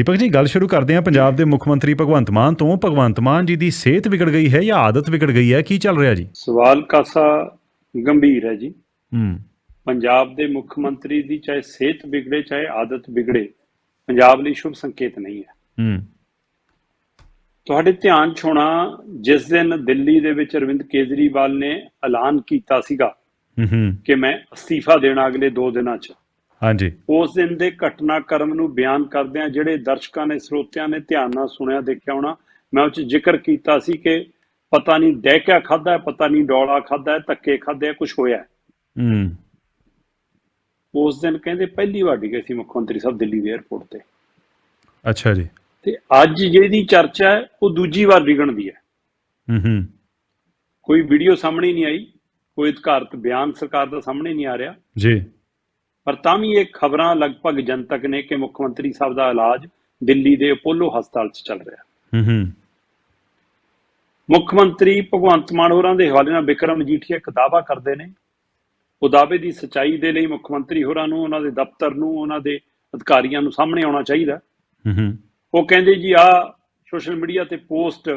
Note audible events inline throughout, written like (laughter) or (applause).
ਦੀਪਕ ਜੀ ਗੱਲ ਸ਼ੁਰੂ ਕਰਦੇ ਹਾਂ ਪੰਜਾਬ ਦੇ ਮੁੱਖ ਮੰਤਰੀ ਭਗਵੰਤ ਮਾਨ ਤੋਂ। ਭਗਵੰਤ ਮਾਨ ਜੀ ਦੀ ਸਿਹਤ ਵਿਗੜ ਗਈ ਹੈ ਜਾਂ ਆਦਤ ਵਿਗੜ ਗਈ ਹੈ? ਕੀ ਚੱਲ ਰਿਹਾ ਜੀ? ਸਵਾਲ ਕਾਸਾ ਗੰਭੀਰ ਹੈ ਜੀ। ਹੂੰ। ਪੰਜਾਬ ਦੇ ਮੁੱਖ ਮੰਤਰੀ ਦੀ ਚਾਹੇ ਸਿਹਤ ਵਿਗੜੇ ਚਾਹੇ ਆਦਤ ਵਿਗੜੇ ਪੰਜਾਬ ਲਈ ਸ਼ੁਭ ਸੰਕੇਤ ਨਹੀਂ ਹੈ। ਹੂੰ। ਤੁਹਾਡੇ ਧਿਆਨ ਹੋਣਾ ਜਿਸ ਦਿਨ ਦਿੱਲੀ ਦੇ ਵਿੱਚ ਅਰਵਿੰਦ ਕੇਜਰੀਵਾਲ ਨੇ ਐਲਾਨ ਕੀਤਾ ਸੀਗਾ ਹੂੰ ਕਿ ਮੈਂ ਅਸਤੀਫਾ ਦੇਣਾ ਅਗਲੇ 2 ਦਿਨਾਂ 'ਚ ਹਾਂਜੀ। ਉਸ ਦਿਨ ਦੇ ਘਟਨਾਕ੍ਰਮ ਨੂੰ ਬਿਆਨ ਕਰਦਿਆਂ ਜਿਹੜੇ ਦਰਸ਼ਕਾਂ ਨੇ ਸਰੋਤਿਆਂ ਨੇ ਧਿਆਨ ਨਾਲ ਸੁਣਿਆ ਦੇਖਿਆ ਹੋਣਾ ਮੈਂ ਉਹ 'ਚ ਜ਼ਿਕਰ ਕੀਤਾ ਸੀ ਕਿ ਪਤਾ ਨਹੀਂ ਡੈਕਿਆ ਖਾਦਾ ਹੈ ਪਤਾ ਨਹੀਂ ਡੋਲਾ ਖਾਦਾ ਹੈ ਧੱਕੇ ਖਾਦੇ ਕੁਝ ਹੋਇਆ ਹੈ। ਉਸ ਦਿਨ ਕਹਿੰਦੇ ਪਹਿਲੀ ਵਾਰ ਡਿੱਗੇ ਸੀ ਮੁੱਖ ਮੰਤਰੀ ਸਾਹਿਬ ਦਿੱਲੀ ਦੇ 에ਅਰਪੋਰਟ ਤੇ। ਅੱਛਾ ਜੀ। ਤੇ ਅੱਜ ਜਿਹਦੀ ਚਰਚਾ ਹੈ ਉਹ ਦੂਜੀ ਵਾਰ ਵਿਗਣ ਦੀ ਹੈ। ਹੂੰ ਹੂੰ। ਕੋਈ ਵੀਡੀਓ ਸਾਹਮਣੇ ਨਹੀਂ ਆਈ ਕੋਈ ਅਧਿਕਾਰਤ ਬਿਆਨ ਸਰਕਾਰ ਦਾ ਸਾਹਮਣੇ ਨਹੀਂ ਆ ਰਿਹਾ। ਜੀ। ਪਰ ਤਾਂ ਵੀ ਇਹ ਖਬਰਾਂ ਲਗਭਗ ਜਨਤਕ ਨੇ ਕਿ ਮੁੱਖ ਮੰਤਰੀ ਸਾਹਿਬ ਦਾ ਇਲਾਜ ਦਿੱਲੀ ਦੇ ਅਪੋਲੋ ਹਸਪਤਾਲ 'ਚ ਚੱਲ ਰਿਹਾ। ਹੂੰ ਹੂੰ। ਮੁੱਖ ਮੰਤਰੀ ਭਗਵੰਤ ਮਾਨ ਹੋਰਾਂ ਦੇ ਹਵਾਲੇ ਨਾਲ ਵਿਕਰਮ ਮਜੀਠੀਆ ਇੱਕ ਦਾਅਵਾ ਕਰਦੇ ਨੇ। ਉਹ ਦਾਅਵੇ ਦੀ ਸਚਾਈ ਦੇ ਲਈ ਮੁੱਖ ਮੰਤਰੀ ਹੋਰਾਂ ਨੂੰ ਉਹਨਾਂ ਦੇ ਦਫ਼ਤਰ ਨੂੰ ਉਹਨਾਂ ਦੇ ਅਧਿਕਾਰੀਆਂ ਨੂੰ ਸਾਹਮਣੇ ਆਉਣਾ ਚਾਹੀਦਾ। ਹੂੰ ਹੂੰ। ਉਹ ਕਹਿੰਦੇ ਜੀ ਆ ਸੋਸ਼ਲ ਮੀਡੀਆ ਤੇ ਪੋਸਟ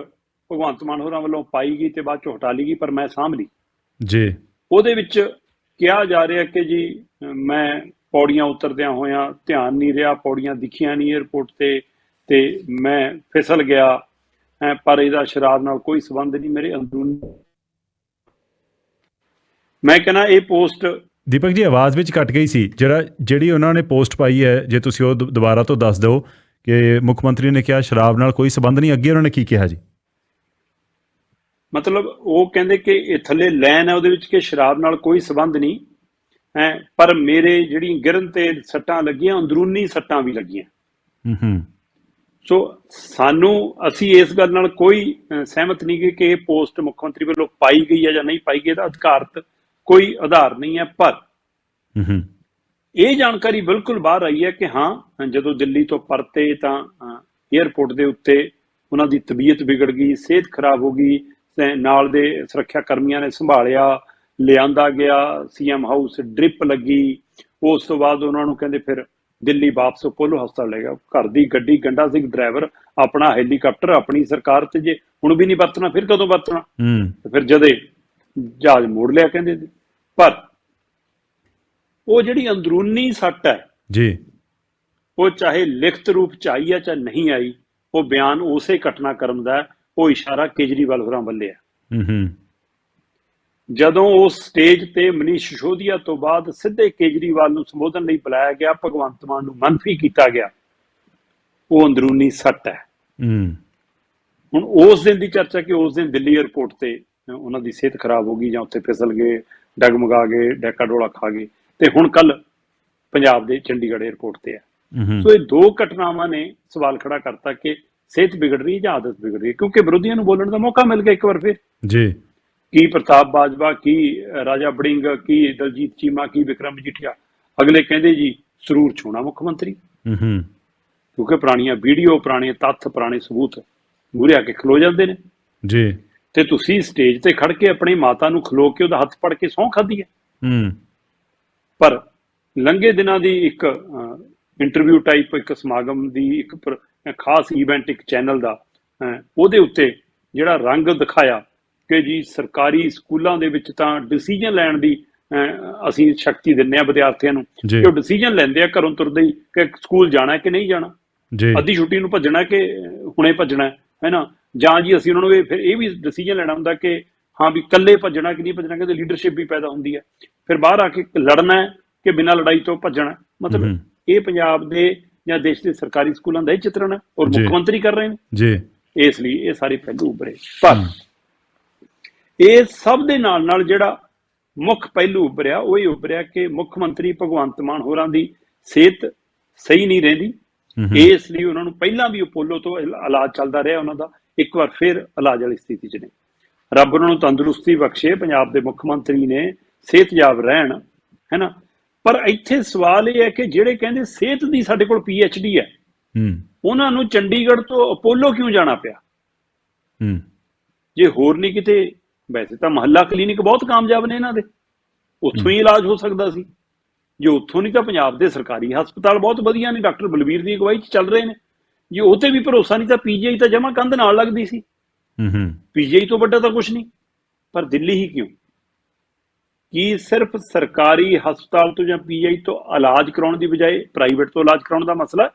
ਭਗਵੰਤ ਮਾਨ ਹੋਰਾਂ ਵੱਲੋਂ ਪਾਈ ਗਈ ਤੇ ਬਾਅਦ ਚ ਹਟਾ ਲਈ ਗਈ ਪਰ ਮੈਂ ਸਾਂਭ ਲਈ। ਜੀ। ਉਹਦੇ ਵਿੱਚ ਕਿਹਾ ਜਾ ਰਿਹਾ ਕਿ ਜੀ ਮੈਂ ਪੌੜੀਆਂ ਉਤਰਦਿਆਂ ਹੋਇਆਂ ਧਿਆਨ ਨਹੀਂ ਰਿਹਾ ਪੌੜੀਆਂ ਦਿਖੀਆਂ ਨਹੀਂ 에ਅਰਪੋਰਟ ਤੇ ਤੇ ਮੈਂ ਫਿਸਲ ਗਿਆ। ਪਰ ਇਹਦਾ ਸ਼ਰਾਬ ਨਾਲ ਕੋਈ ਸਬੰਧ ਨਹੀਂ ਮੇਰੇ ਅੰਦਰੂਨੀ। ਮੈਂ ਕਹਿੰਦਾ ਇਹ ਪੋਸਟ ਦੀਪਕ ਜੀ ਆਵਾਜ਼ ਵਿੱਚ ਕੱਟ ਗਈ ਸੀ। ਜਿਹੜਾ ਜਿਹੜੀ ਉਹਨਾਂ ਨੇ ਪੋਸਟ ਪਾਈ ਹੈ ਜੇ ਤੁਸੀਂ ਉਹ ਦੁਬਾਰਾ ਤੋਂ ਦੱਸ ਦਿਓ ਕਿ ਮੁੱਖ ਮੰਤਰੀ ਨੇ ਕਿਹਾ ਸ਼ਰਾਬ ਨਾਲ ਕੋਈ ਸਬੰਧ ਨਹੀਂ ਅੱਗੇ ਉਹਨਾਂ ਨੇ ਕੀ ਕਿਹਾ ਜੀ? ਮਤਲਬ ਉਹ ਕਹਿੰਦੇ ਕਿ ਇਹ ਥੱਲੇ ਲਾਈਨ ਹੈ ਉਹਦੇ ਵਿੱਚ ਕਿ ਸ਼ਰਾਬ ਨਾਲ ਕੋਈ ਸਬੰਧ ਨਹੀਂ। ਹੈ ਪਰ ਮੇਰੇ ਜਿਹੜੀ ਗਿਰਨ ਤੇ ਸੱਟਾਂ ਲੱਗੀਆਂ ਅੰਦਰੂਨੀ ਸੱਟਾਂ ਵੀ ਲੱਗੀਆਂ। ਹੂੰ ਹੂੰ ਸੋ ਸਾਨੂੰ ਅਸੀਂ ਇਸ ਗੱਲ ਨਾਲ ਕੋਈ ਸਹਿਮਤ ਨਹੀਂ ਕਿ ਇਹ ਪੋਸਟ ਮੁੱਖ ਮੰਤਰੀ ਵੱਲੋਂ ਪਾਈ ਗਈ ਹੈ ਜਾਂ ਨਹੀਂ ਪਾਈ ਗਈ ਇਹਦਾ ਅਧਿਕਾਰਤ ਕੋਈ ਆਧਾਰ ਨਹੀਂ ਹੈ ਪਰ ਹੂੰ ਹੂੰ ਇਹ ਜਾਣਕਾਰੀ ਬਿਲਕੁਲ ਬਾਹਰ ਆਈ ਹੈ ਕਿ ਹਾਂ ਜਦੋਂ ਦਿੱਲੀ ਤੋਂ ਪਰਤੇ ਤਾਂ 에ਅਰਪੋਰਟ ਦੇ ਉੱਤੇ ਉਹਨਾਂ ਦੀ ਤਬੀਅਤ ਵਿਗੜ ਗਈ ਸਿਹਤ ਖਰਾਬ ਹੋ ਗਈ ਨਾਲ ਦੇ ਸੁਰੱਖਿਆ ਕਰਮੀਆਂ ਨੇ ਸੰਭਾਲਿਆ ਲਿਆਂਦਾ ਗਿਆ ਸੀਐਮ ਹਾਊਸ ਡ੍ਰਿਪ ਲੱਗੀ। ਉਸ ਤੋਂ ਬਾਅਦ ਉਹਨਾਂ ਨੂੰ ਕਹਿੰਦੇ ਫਿਰ ਦਿੱਲੀ ਵਾਪਸ ਪੋਲੋ ਹਸਪਤਾਲ ਲੈ ਗਿਆ। ਘਰ ਦੀ ਗੱਡੀ ਗੰਡਾ ਸਿੰਘ ਡਰਾਈਵਰ ਆਪਣਾ ਹੈਲੀਕਾਪਟਰ ਆਪਣੀ ਸਰਕਾਰ ਤੇ ਜੇ ਹੁਣ ਵੀ ਨਹੀਂ ਵਰਤਣਾ ਫਿਰ ਕਦੋਂ ਵਰਤਣਾ? ਹੂੰ। ਫਿਰ ਜਦੇ ਜਹਾਜ਼ ਮੋੜ ਲਿਆ ਕਹਿੰਦੇ ਸੀ। ਪਰ ਉਹ ਜਿਹੜੀ ਅੰਦਰੂਨੀ ਸੱਟ ਹੈ ਜੀ। ਉਹ ਚਾਹੇ ਲਿਖਤ ਰੂਪ ਚ ਆਈ ਹੈ ਚਾਹੇ ਨਹੀਂ ਆਈ ਉਹ ਬਿਆਨ ਉਸੇ ਘਟਨਾਕ੍ਰਮ ਦਾ ਹੈ, ਉਹ ਇਸ਼ਾਰਾ ਕੇਜਰੀਵਾਲ ਹੋਰਾਂ ਵੱਲੇ ਹੈ। ਹੂੰ ਹੂੰ। ਜਦੋਂ ਉਸ ਸਟੇਜ ਤੇ ਮਨੀਸ਼ ਸਿਸੋਦੀਆ ਤੋਂ ਬਾਅਦ ਸਿੱਧੇ ਕੇਜਰੀਵਾਲ ਨੂੰ ਸੰਬੋਧਨ ਲਈ ਬੁਲਾਇਆ ਗਿਆ ਭਗਵੰਤ ਮਾਨ ਨੂੰ ਮੰਨਫੀ ਕੀਤਾ ਗਿਆ ਉਹ ਅੰਦਰੂਨੀ ਸੱਟ ਹੈ। ਹੁਣ ਉਸ ਦਿਨ ਦੀ ਚਰਚਾ ਕਿ ਉਸ ਦਿਨ ਦਿੱਲੀ 에ਅਰਪੋਰਟ ਤੇ ਉਹਨਾਂ ਦੀ ਸਿਹਤ ਖਰਾਬ ਹੋ ਗਈ ਜਾਂ ਉੱਥੇ ਫਿਸਲ ਗਏ ਡਗਮਗਾ ਗਏ ਡੈਕਾ ਡੋਲਾ ਖਾ ਗਏ ਤੇ ਹੁਣ ਕੱਲ ਪੰਜਾਬ ਦੇ ਚੰਡੀਗੜ੍ਹ 에ਅਰਪੋਰਟ ਤੇ ਹੈ। ਸੋ ਇਹ ਦੋ ਘਟਨਾਵਾਂ ਨੇ ਸਵਾਲ ਖੜਾ ਕਰਤਾ ਕਿ ਸਿਹਤ ਵਿਗੜ ਰਹੀ ਜਾਂ ਆਦਤ ਵਿਗੜ ਰਹੀ ਕਿਉਂਕਿ ਵਿਰੋਧੀਆਂ ਨੂੰ ਬੋਲਣ ਦਾ ਮੌਕਾ ਮਿਲ ਗਿਆ ਇੱਕ ਵਾਰ ਫਿਰ। ਜੀ। ਕੀ ਪ੍ਰਤਾਪ ਬਾਜਵਾ ਕੀ ਰਾਜਾ ਬੜਿੰਗ ਕੀ ਦਲਜੀਤ ਚੀਮਾ ਕੀ ਵਿਕਰਮ ਮਜੀਠੀਆ ਅਗਲੇ ਕਹਿੰਦੇ ਜੀ ਸਰੂਰ ਛੋਣਾ ਮੁੱਖ ਮੰਤਰੀ। ਹੂੰ ਹੂੰ। ਕਿਉਂਕਿ ਪੁਰਾਣੀਆਂ ਵੀਡੀਓ ਪੁਰਾਣੇ ਤੱਥ ਪੁਰਾਣੇ ਸਬੂਤ ਮੂਹਰੇ ਆ ਕੇ ਖਲੋ ਜਾਂਦੇ ਨੇ। ਜੀ। ਤੇ ਤੁਸੀਂ ਸਟੇਜ ਤੇ ਖੜ ਕੇ ਆਪਣੀ ਮਾਤਾ ਨੂੰ ਖਲੋ ਕੇ ਉਹਦਾ ਹੱਥ ਫੜ ਕੇ ਸਹੁੰ ਖਾਧੀ ਹੈ। ਹੂੰ। ਪਰ ਲੰਘੇ ਦਿਨਾਂ ਦੀ ਇੱਕ ਇੰਟਰਵਿਊ ਟਾਈਪ ਇੱਕ ਸਮਾਗਮ ਦੀ ਇੱਕ ਖਾਸ ਇਵੈਂਟ ਇੱਕ ਚੈਨਲ ਦਾ ਉਹਦੇ ਉੱਤੇ ਜਿਹੜਾ ਰੰਗ ਦਿਖਾਇਆ ਕਿ ਜੀ ਸਰਕਾਰੀ ਸਕੂਲਾਂ ਦੇ ਵਿੱਚ ਤਾਂ ਡਿਸੀਜਨ ਲੈਣ ਦੀ ਅਸੀਂ ਸ਼ਕਤੀ ਦਿੰਨੇ ਆ ਵਿਦਿਆਰਥੀਆਂ ਨੂੰ। ਕਿ ਉਹ ਡਿਸੀਜਨ ਲੈਂਦੇ ਆ ਘਰੋਂ ਤੁਰਦੇ ਹੀ ਕਿ ਸਕੂਲ ਜਾਣਾ ਹੈ ਕਿ ਨਹੀਂ ਜਾਣਾ ਜੀ ਅੱਧੀ ਛੁੱਟੀ ਨੂੰ ਭੱਜਣਾ ਕਿ ਹੁਣੇ ਭੱਜਣਾ ਹੈ ਹੈਨਾ ਜਾਂ ਜੀ ਅਸੀਂ ਉਹਨਾਂ ਨੂੰ ਇਹ- ਫਿਰ ਇਹ ਵੀ ਡਿਸੀਜਨ ਲੈਣਾ ਹੁੰਦਾ ਕਿ ਹਾਂ ਵੀ ਇਕੱਲੇ ਭੱਜਣਾ ਕਿ ਨਹੀਂ ਭੱਜਣਾ ਕਹਿੰਦੇ ਲੀਡਰਸ਼ਿਪ ਵੀ ਪੈਦਾ ਹੁੰਦੀ ਹੈ ਫਿਰ ਬਾਹਰ ਆ ਕੇ ਲੜਨਾ ਹੈ ਕਿ ਬਿਨਾਂ ਲੜਾਈ ਤੋਂ ਭੱਜਣਾ। ਮਤਲਬ। ਇਹ ਪੰਜਾਬ ਦੇ ਜਾਂ ਦੇਸ਼ ਦੇ ਸਰਕਾਰੀ ਸਕੂਲਾਂ ਦਾ ਹੀ ਚਿੱਤਰਣ ਹੈ ਔਰ। ਮੁੱਖ ਮੰਤਰੀ ਕਰ ਰਹੇ ਨੇ ਜੀ ਇਸ ਲਈ ਇਹ ਸਾਰੇ ਪਹਿਲੂ ਉੱਭਰੇ ਪਰ ਇਹ ਸਭ ਦੇ ਨਾਲ ਨਾਲ ਜਿਹੜਾ ਮੁੱਖ ਪਹਿਲੂ ਉੱਭਰਿਆ ਉਹ ਇਹ ਉੱਭਰਿਆ ਕਿ ਮੁੱਖ ਮੰਤਰੀ ਭਗਵੰਤ ਮਾਨ ਹੋਰਾਂ ਦੀ ਸਿਹਤ ਸਹੀ ਨਹੀਂ ਰਹਿੰਦੀ। ਇਸ ਲਈ ਉਹਨਾਂ ਨੂੰ ਪਹਿਲਾਂ ਵੀ ਅਪੋਲੋ ਤੋਂ ਇਲ- ਇਲਾਜ ਚੱਲਦਾ ਰਿਹਾ ਉਹਨਾਂ ਦਾ। ਇੱਕ ਵਾਰ ਫਿਰ ਇਲਾਜ ਵਾਲੀ ਸਥਿਤੀ 'ਚ ਨੇ। ਰੱਬ ਉਹਨਾਂ ਨੂੰ ਤੰਦਰੁਸਤੀ ਬਖਸ਼ੇ ਪੰਜਾਬ ਦੇ ਮੁੱਖ ਮੰਤਰੀ ਨੇ ਸਿਹਤਯਾਬ ਰਹਿਣ ਹੈਨਾ? ਪਰ ਇੱਥੇ ਸਵਾਲ ਇਹ ਹੈ ਕਿ ਜਿਹੜੇ ਕਹਿੰਦੇ ਸਿਹਤ ਦੀ ਸਾਡੇ ਕੋਲ ਡੀ ਹੈ ਹੂੰ ਉਹਨਾਂ ਨੂੰ ਚੰਡੀਗੜ੍ਹ ਤੋਂ ਅਪੋਲੋ ਕਿਉਂ ਜਾਣਾ ਪਿਆ? ਹੂੰ ਜੇ ਹੋਰ ਨਹੀਂ ਕਿਤੇ ਵੈਸੇ ਤਾਂ ਮਹੱਲਾ ਕਲੀਨਿਕ ਬਹੁਤ ਕਾਮਯਾਬ ਨੇ ਇਹਨਾਂ ਦੇ। ਉੱਥੋਂ ਹੀ ਇਲਾਜ ਹੋ ਸਕਦਾ ਸੀ। ਜੇ ਉੱਥੋਂ ਨਹੀਂ ਤਾਂ ਪੰਜਾਬ ਦੇ ਸਰਕਾਰੀ ਹਸਪਤਾਲ ਬਹੁਤ ਵਧੀਆ ਨੇ। ਡਾਕਟਰ ਬਲਵੀਰ ਦੀ ਅਗਵਾਈ 'ਚ ਚੱਲ ਰਹੇ ਨੇ। ਜੇ ਉਹ ਤੇ ਵੀ ਭਰੋਸਾ ਨਹੀਂ ਤਾਂ ਪੀਜੀਆਈ ਤਾਂ ਜਮਾ ਕੰਧ ਨਾਲ ਲੱਗਦੀ ਸੀ। ਹੂੰ ਹੂੰ। ਪੀਜੀਆਈ ਤੋਂ ਵੱਡਾ ਤਾਂ ਕੁਝ ਨਹੀਂ। ਪਰ ਦਿੱਲੀ ਹੀ ਕਿਉਂ? ਕੀ ਸਿਰਫ ਸਰਕਾਰੀ ਹਸਪਤਾਲ ਤੋਂ ਜਾਂ ਪੀਜੀਆਈ ਤੋਂ ਇਲਾਜ ਕਰਾਉਣ ਦੀ ਬਜਾਏ ਪ੍ਰਾਈਵੇਟ ਤੋਂ ਇਲਾਜ ਕਰਾਉਣ ਦਾ ਮਸਲਾ?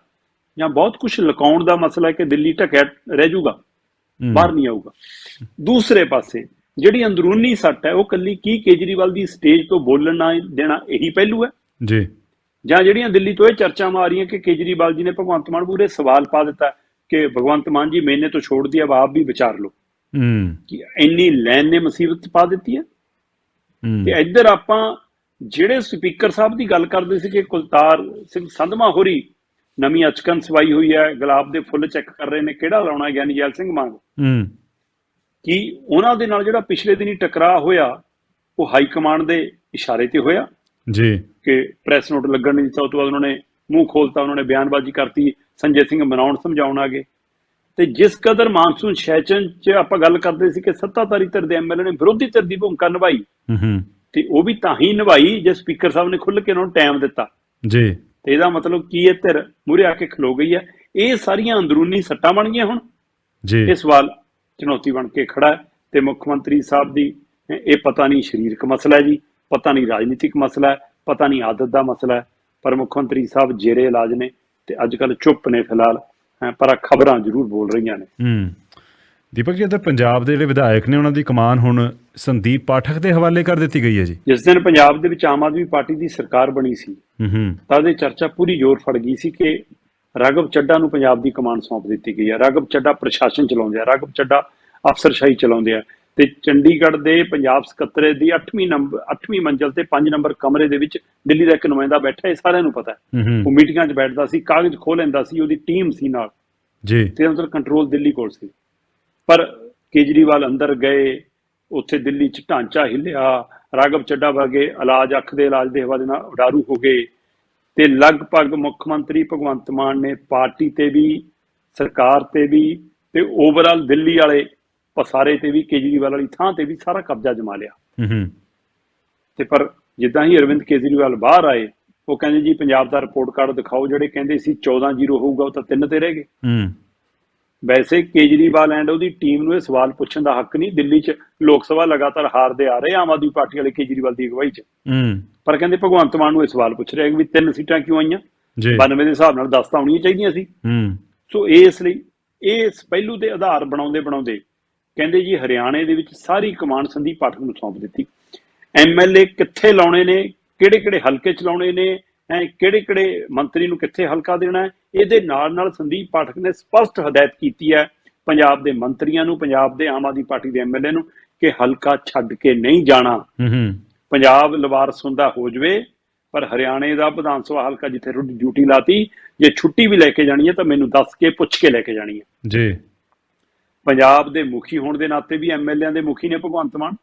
ਜਾਂ ਬਹੁਤ ਕੁਝ ਲੁਕਾਉਣ ਦਾ ਮਸਲਾ ਹੈ ਕਿ ਦਿੱਲੀ ਢਕਿਆ ਰਹਿ ਜਾਊਗਾ। ਬਾਹਰ ਨਹੀਂ ਆਊਗਾ? ਦੂਸਰੇ ਪਾਸੇ ਜਿਹੜੀ ਅੰਦਰੂਨੀ ਸੱਟ ਹੈ ਉਹ ਕੱਲੀ ਕੀ ਕੇਜਰੀਵਾਲ ਦੀ ਸਟੇਜ ਤੋਂ ਬੋਲਣ ਨਾ ਦੇਣਾ ਇਹੀ ਪਹਿਲੂ ਹੈ? ਜੀ। ਜਾਂ ਜਿਹੜੀਆਂ ਦਿੱਲੀ ਤੋਂ ਇਹ ਚਰਚਾਵਾਂ ਆ ਰਹੀਆਂ ਕਿ ਕੇਜਰੀਵਾਲ ਜੀ ਨੇ ਭਗਵੰਤ ਮਾਨ ਪੂਰੇ ਸਵਾਲ ਪਾ ਦਿੱਤਾ ਕਿ ਭਗਵੰਤ ਮਾਨ ਜੀ ਮੈਨੇ ਤੋਂ ਛੋੜ ਦਿਆ ਆਪ ਵੀ ਵਿਚਾਰ ਲਓ। ਹੂੰ। ਕਿ ਇੰਨੀ ਲੈਣ ਨੇ ਮੁਸੀਬਤ ਪਾ ਦਿੱਤੀ ਹੈ? ਹੂੰ। ਤੇ ਇੱਧਰ ਆਪਾਂ ਜਿਹੜੇ ਸਪੀਕਰ ਸਾਹਿਬ ਦੀ ਗੱਲ ਕਰਦੇ ਸੀ ਕਿ ਕੁਲਤਾਰ ਸਿੰਘ ਸੰਧਮਾ ਹੋਰੀ ਨਵੀਂ ਅਚਕਨ ਸਵਾਈ ਹੋਈ ਹੈ ਗੁਲਾਬ ਦੇ ਫੁੱਲ ਚੈੱਕ ਕਰ ਰਹੇ ਨੇ ਕਿਹੜਾ ਲਾਉਣਾ ਗਿਆਨੀ ਜੈਲ ਸਿੰਘ ਮੰਗ ਹੂੰ। ਕਿ ਉਹਨਾਂ ਦੇ ਨਾਲ ਜਿਹੜਾ ਪਿਛਲੇ ਦਿਨੀ ਟਕਰਾਅ ਹੋਇਆ ਉਹ ਹਾਈ ਕਮਾਂਡ ਦੇ ਇਸ਼ਾਰੇ ਤੇ ਹੋਇਆ। ਜੀ। ਕਿ ਪ੍ਰੈਸ ਨੋਟ ਲੱਗਣ ਨਹੀਂ ਦਿੱਤਾ ਉਸ ਤੋਂ ਬਾਅਦ ਉਹਨਾਂ ਨੇ ਮੂੰਹ ਖੋਲਤਾ ਉਹਨਾਂ ਨੇ ਬਿਆਨਬਾਜ਼ੀ ਕਰਤੀ ਸੰਜੇ ਸਿੰਘ ਮਨਾਉਣ ਸਮਝਾਉਣ ਆ ਗਏ ਤੇ ਜਿਸ ਕਦਰ ਮਾਨਸੂਨ ਸੈਸ਼ਨ 'ਚ ਆਪਾਂ ਗੱਲ ਕਰਦੇ ਸੀ ਕਿ ਸੱਤਾਧਾਰੀ ਧਿਰ ਦੇ ਐਮਐਲਏ ਨੇ ਵਿਰੋਧੀ ਧਿਰ ਦੀ ਭੂਮਿਕਾ ਨਿਭਾਈ। ਹੂੰ ਹੂੰ। ਤੇ ਉਹ ਵੀ ਤਾਂ ਹੀ ਨਿਭਾਈ ਜੇ ਸਪੀਕਰ ਸਾਹਿਬ ਨੇ ਖੁੱਲ੍ਹ ਕੇ ਉਹਨਾਂ ਨੂੰ ਟਾਈਮ ਦਿੱਤਾ। ਜੀ। ਤੇ ਇਹਦਾ ਮਤਲਬ ਕੀ ਹੈ? ਧਿਰ ਮੂਰੇ ਆ ਕੇ ਖਲੋ ਗਈ ਹੈ। ਇਹ ਸਾਰੀਆਂ ਅੰਦਰੂਨੀ ਸੱਟਾਂ ਬਣ ਗਈਆਂ ਹੁਣ। ਜੀ। ਇਹ ਸਵਾਲ ਚੁਣੌਤੀ ਬਣ ਕੇ ਖੜਾ ਹੈ ਤੇ ਮੁੱਖ ਮੰਤਰੀ ਸਾਹਿਬ ਦੀ ਇਹ ਪਤਾ ਨਹੀਂ ਸਰੀਰਕ ਮਸਲਾ ਹੈ ਜੀ ਪਤਾ ਨਹੀਂ ਰਾਜਨੀਤਿਕ ਮਸਲਾ ਹੈ ਪਤਾ ਨਹੀਂ ਆਦਤ ਦਾ ਮਸਲਾ ਹੈ ਪਰ ਮੁੱਖ ਮੰਤਰੀ ਸਾਹਿਬ ਜੇਰੇ ਇਲਾਜ ਨੇ ਤੇ ਅੱਜ ਕੱਲ ਚੁੱਪ ਨੇ ਫਿਲਹਾਲ ਪਰ ਖਬਰਾਂ ਜ਼ਰੂਰ ਬੋਲ ਰਹੀਆਂ ਨੇ। ਹੂੰ। ਦੀਪਕ ਜੀ ਇੱਧਰ ਪੰਜਾਬ ਦੇ ਜਿਹੜੇ ਵਿਧਾਇਕ ਨੇ ਉਹਨਾਂ ਦੀ ਕਮਾਨ ਹੁਣ ਸੰਦੀਪ ਪਾਠਕ ਦੇ ਹਵਾਲੇ ਕਰ ਦਿੱਤੀ ਗਈ ਹੈ ਜੀ। ਜਿਸ ਦਿਨ ਪੰਜਾਬ ਦੇ ਵਿੱਚ ਆਮ ਆਦਮੀ ਪਾਰਟੀ ਦੀ ਸਰਕਾਰ ਬਣੀ ਸੀ ਹੂੰ ਹੂੰ। ਤਾਂ ਉਹਦੇ ਚਰਚਾ ਪੂਰੀ ਜ਼ੋਰ ਫੜ ਗਈ ਸੀ ਕਿ ਰਾਘਵ ਚੱਡਾ ਨੂੰ ਪੰਜਾਬ ਦੀ ਕਮਾਨ ਸੌਂਪ ਦਿੱਤੀ ਗਈ ਹੈ। ਰਾਘਵ ਚੱਡਾ ਪ੍ਰਸ਼ਾਸਨ ਚਲਾਉਂਦੇ ਆ ਰਾਘਵ ਚੱਡਾ ਅਫਸਰਸ਼ਾਹੀ ਚਲਾਉਂਦੇ ਆ ਤੇ ਚੰਡੀਗੜ੍ਹ ਦੇ ਪੰਜਾਬ ਸਕੱਤਰੇ ਦੀ 8ਵੀਂ ਨੰਬਰ 8ਵੀਂ ਮੰਜ਼ਲ ਤੇ 5 ਨੰਬਰ ਕਮਰੇ ਦੇ ਵਿੱਚ ਦਿੱਲੀ ਦਾ ਇੱਕ ਨੁਮਾਇੰਦਾ ਬੈਠਾ ਹੈ ਸਾਰਿਆਂ ਨੂੰ ਪਤਾ ਹੈ। ਉਹ ਮੀਟਿੰਗਾਂ 'ਚ ਬੈਠਦਾ ਸੀ ਕਾਗਜ਼ ਖੋਹ ਲੈਂਦਾ ਸੀ ਉਹਦੀ ਟੀਮ ਸੀ ਨਾਲ। ਜੀ। ਤੇ ਅੰਦਰ ਕੰਟਰੋਲ ਦਿੱਲੀ ਕੋਲ ਸੀ। ਪਰ ਕੇਜਰੀਵਾਲ ਅੰਦਰ ਗਏ ਉੱਥੇ ਦਿੱਲੀ 'ਚ ਢਾਂਚਾ ਹਿੱਲਿਆ ਰਾਘਵ ਚੱਡਾ ਵਰਗੇ ਇਲਾਜ ਅੱਖ ਦੇ ਇਲਾਜ ਦੇ ਹਵਾਲੇ ਨਾਲ ਉਡਾਰੂ ਹੋ ਗਏ। ਤੇ ਲਗਭਗ ਮੁੱਖ ਮੰਤਰੀ ਭਗਵੰਤ ਮਾਨ ਨੇ ਪਾਰਟੀ ਤੇ ਵੀ ਸਰਕਾਰ ਤੇ ਵੀ ਤੇ ਓਵਰਆਲ ਦਿੱਲੀ ਵਾਲੇ ਪਸਾਰੇ ਤੇ ਵੀ ਕੇਜਰੀਵਾਲ ਵਾਲੀ ਥਾਂ ਤੇ ਵੀ ਸਾਰਾ ਕਬਜ਼ਾ ਜਮਾ ਲਿਆ। ਹੂੰ ਤੇ ਪਰ ਜਿੱਦਾਂ ਹੀ ਅਰਵਿੰਦ ਕੇਜਰੀਵਾਲ ਬਾਹਰ ਆਏ ਉਹ ਕਹਿੰਦੇ ਜੀ ਪੰਜਾਬ ਦਾ ਰਿਪੋਰਟ ਕਾਰਡ ਦਿਖਾਓ ਜਿਹੜੇ ਕਹਿੰਦੇ ਸੀ 14 ਜ਼ੀਰੋ ਹੋਊਗਾ ਉਹ ਤਾਂ ਤਿੰਨ ਤੇ ਰਹਿ ਗਏ। ਹੂੰ। ਵੈਸੇ ਕੇਜਰੀਵਾਲ ਐਂਡ ਉਹਦੀ ਟੀਮ ਨੂੰ ਇਹ ਸਵਾਲ ਪੁੱਛਣ ਦਾ ਹੱਕ ਨਹੀਂ। ਦਿੱਲੀ 'ਚ ਲੋਕ ਸਭਾ ਲਗਾਤਾਰ ਹਾਰਦੇ ਆ ਰਹੇ ਆਮ ਆਦਮੀ ਪਾਰਟੀ ਵਾਲੇ ਕੇਜਰੀਵਾਲ ਦੀ ਅਗਵਾਈ 'ਚ। ਹੂੰ। ਪਰ ਕਹਿੰਦੇ ਭਗਵੰਤ ਮਾਨ ਨੂੰ ਇਹ ਸਵਾਲ ਪੁੱਛ ਰਿਹਾ ਕਿ ਵੀ ਤਿੰਨ ਸੀਟਾਂ ਕਿਉਂ ਆਈਆਂ? ਜੀ। 92 ਦੇ ਹਿਸਾਬ ਨਾਲ 10 ਤਾਂ ਆਉਣੀਆਂ ਚਾਹੀਦੀਆਂ ਸੀ। ਹੂੰ। ਸੋ ਇਸ ਲਈ ਇਸ ਪਹਿਲੂ ਦੇ ਆਧਾਰ ਬਣਾਉਂਦੇ ਬਣਾਉਂਦੇ ਕਹਿੰਦੇ ਜੀ ਹਰਿਆਣੇ ਦੇ ਵਿੱਚ ਸਾਰੀ ਕਮਾਂਡ ਸੰਦੀਪ ਪਾਠਕ ਨੂੰ ਸੌਂਪ ਦਿੱਤੀ। ਐਮਐਲਏ ਕਿੱਥੇ ਲਾਉਣੇ ਨੇ ਕਿਹੜੇ ਕਿਹੜੇ ਹਲਕੇ ਚ ਲਾਉਣੇ ਨੇ ਹੈ ਕਿਹੜੇ ਕਿਹੜੇ ਮੰਤਰੀ ਨੂੰ ਕਿੱਥੇ ਹਲਕਾ ਦੇਣਾ ਹੈ? ਇਹਦੇ ਨਾਲ ਨਾਲ ਸੰਦੀਪ ਪਾਠਕ ਨੇ ਸਪਸ਼ਟ ਹਦਾਇਤ ਕੀਤੀ ਹੈ ਪੰਜਾਬ ਦੇ ਮੰਤਰੀਆਂ ਨੂੰ ਪੰਜਾਬ ਦੇ ਆਮ ਆਦਮੀ ਪਾਰਟੀ ਦੇ ਐਮਐਲਏ ਨੂੰ ਕਿ ਹਲਕਾ ਛੱਡ ਕੇ ਨਹੀਂ ਜਾਣਾ। ਪੰਜਾਬ ਲਵਾਰਸ ਹੁੰਦਾ ਹੋ ਜਵੇ ਪਰ ਹਰਿਆਣੇ ਦਾ ਵਿਧਾਨ ਸਭਾ ਹਲਕਾ ਜਿੱਥੇ ਡਿਊਟੀ ਲਾਤੀ ਜੇ ਛੁੱਟੀ ਵੀ ਲੈ ਕੇ ਜਾਣੀ ਹੈ ਤਾਂ ਮੈਨੂੰ ਦੱਸ ਕੇ ਪੁੱਛ ਕੇ ਲੈ ਕੇ ਜਾਣੀ ਹੈ। ਜੀ। ਪੰਜਾਬ ਦੇ ਮੁਖੀ ਹੋਣ ਦੇ ਨਾਤੇ ਵੀ ਐਮਐਲਏਆਂ ਦੇ ਮੁਖੀ ਨੇ ਭਗਵੰਤ ਮਾਨ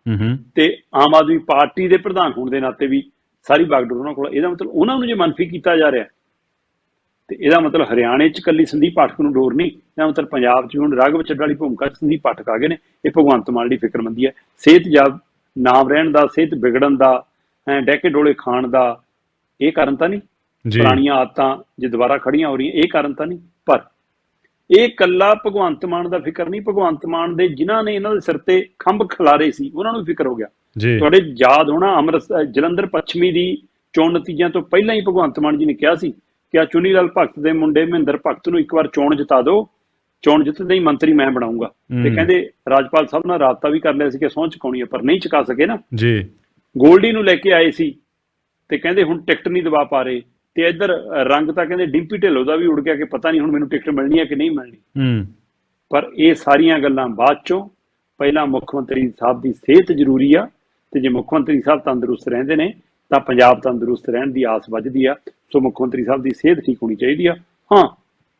ਤੇ ਆਮ ਆਦਮੀ ਪਾਰਟੀ ਦੇ ਪ੍ਰਧਾਨ ਹੋਣ ਦੇ ਨਾਤੇ ਵੀ ਸਾਰੀ ਬਾਗਡੋਰ ਉਹਨਾਂ ਕੋਲ ਇਹਦਾ ਮਤਲਬ ਉਹਨਾਂ ਨੂੰ ਜੇ ਮੰਨਫੀ ਕੀਤਾ ਜਾ ਰਿਹਾ ਹੈ, ਤੇ ਇਹਦਾ ਮਤਲਬ ਹਰਿਆਣੇ ਚ ਕੱਲੀ ਸੰਦੀਪ ਪਾਠਕ ਨੂੰ ਡੋਰ ਨਹੀਂ ਇਹਦਾ ਮਤਲਬ ਪੰਜਾਬ ਚ ਹੁਣ ਰਾਘਵ ਚੱਡਾ ਵਾਲੀ ਭੂਮਿਕਾ ਸੰਦੀਪ ਪਾਠਕ ਆ ਗਏ ਨੇ ਇਹ ਭਗਵੰਤ ਮਾਨ ਦੀ ਫਿਕਰਮੰਦੀ ਹੈ। ਸਿਹਤ ਜਾਬ ਨਾਮ ਰਹਿਣ ਦਾ ਸਿਹਤ ਵਿਗੜਨ ਦਾ ਐ ਡੈਕੇ ਡੋਲੇ ਖਾਣ ਦਾ ਇਹ ਕਾਰਨ ਤਾਂ ਨਹੀਂ? ਜੀ। ਪੁਰਾਣੀਆਂ ਆਦਤਾਂ ਜੇ ਦੁਬਾਰਾ ਖੜੀਆਂ ਹੋ ਰਹੀਆਂ ਇਹ ਕਾਰਨ ਤਾਂ ਨਹੀਂ? ਪਰ ਇਹ ਕੱਲਾ ਭਗਵੰਤ ਮਾਨ ਦਾ ਫਿਕਰ ਨਹੀਂ ਭਗਵੰਤ ਮਾਨ ਦੇ ਜਿਨ੍ਹਾਂ ਨੇ ਇਹਨਾਂ ਦੇ ਸਿਰ ਤੇ ਖੰਭ ਖਿਲਾਰੇ ਸੀ ਉਹਨਾਂ ਨੂੰ ਫਿਕਰ ਹੋ ਗਿਆ। ਜੀ। ਤੁਹਾਡੇ ਯਾਦ ਹੋਣਾ ਅੰਮ੍ਰਿਤ ਜਲੰਧਰ ਪੱਛਮੀ ਦੀ ਚੋਣ ਨਤੀਜਿਆਂ ਤੋਂ ਪਹਿਲਾਂ ਹੀ ਭਗਵੰਤ ਮਾਨ ਜੀ ਨੇ ਕਿਹਾ ਸੀ ਕਿ ਆ ਚੁਨੀ ਲਾਲ ਭਗਤ ਦੇ ਮੁੰਡੇ ਮਹਿੰਦਰ ਭਗਤ ਨੂੰ ਇੱਕ ਵਾਰ ਚੋਣ ਜਿਤਾ ਦਿਓ। ਚੋਣ ਜਿੱਤਦੇ ਹੀ ਮੰਤਰੀ ਮੈਂ ਬਣਾਉਂਗਾ। ਤੇ। ਕਹਿੰਦੇ ਰਾਜਪਾਲ ਸਾਹਿਬ ਨਾਲ ਰਾਬਤਾ ਵੀ ਕਰ ਲਿਆ ਸੀ ਕਿ ਸਹੁੰ ਚੁਕਾਉਣੀ ਹੈ ਪਰ ਨਹੀਂ ਚੁਕਾ ਸਕੇ ਨਾ। ਜੀ। ਗੋਲਡੀ ਨੂੰ ਲੈ ਕੇ ਆਏ ਸੀ ਤੇ ਕਹਿੰਦੇ ਹੁਣ ਟਿਕਟ ਨਹੀਂ ਦਵਾ ਪਾ ਰਹੇ। ਤੇ ਇੱਧਰ ਰੰਗ ਤਾਂ ਕਹਿੰਦੇ ਡਿੰਪੀ ਢਿੱਲੋਂ ਦਾ ਵੀ ਉੜ ਗਿਆ ਕਿ ਪਤਾ ਨਹੀਂ ਹੁਣ ਮੈਨੂੰ ਟਿਕਟ ਮਿਲਣੀ ਹੈ ਕਿ ਨਹੀਂ ਮਿਲਣੀ। ਹੂੰ। ਪਰ ਇਹ ਸਾਰੀਆਂ ਗੱਲਾਂ ਬਾਅਦ ਚੋਂ ਪਹਿਲਾਂ ਮੁੱਖ ਮੰਤਰੀ ਸਾਹਿਬ ਦੀ ਸਿਹਤ ਜ਼ਰੂਰੀ ਆ। ਤੇ ਜੇ ਮੁੱਖ ਮੰਤਰੀ ਸਾਹਿਬ ਤੰਦਰੁਸਤ ਰਹਿੰਦੇ ਨੇ ਤਾਂ ਪੰਜਾਬ ਤੰਦਰੁਸਤ ਰਹਿਣ ਦੀ ਆਸ ਵੱਧਦੀ ਆ। ਸੋ ਮੁੱਖ ਮੰਤਰੀ ਸਾਹਿਬ ਦੀ ਸਿਹਤ ਠੀਕ ਹੋਣੀ ਚਾਹੀਦੀ ਆ। ਹਾਂ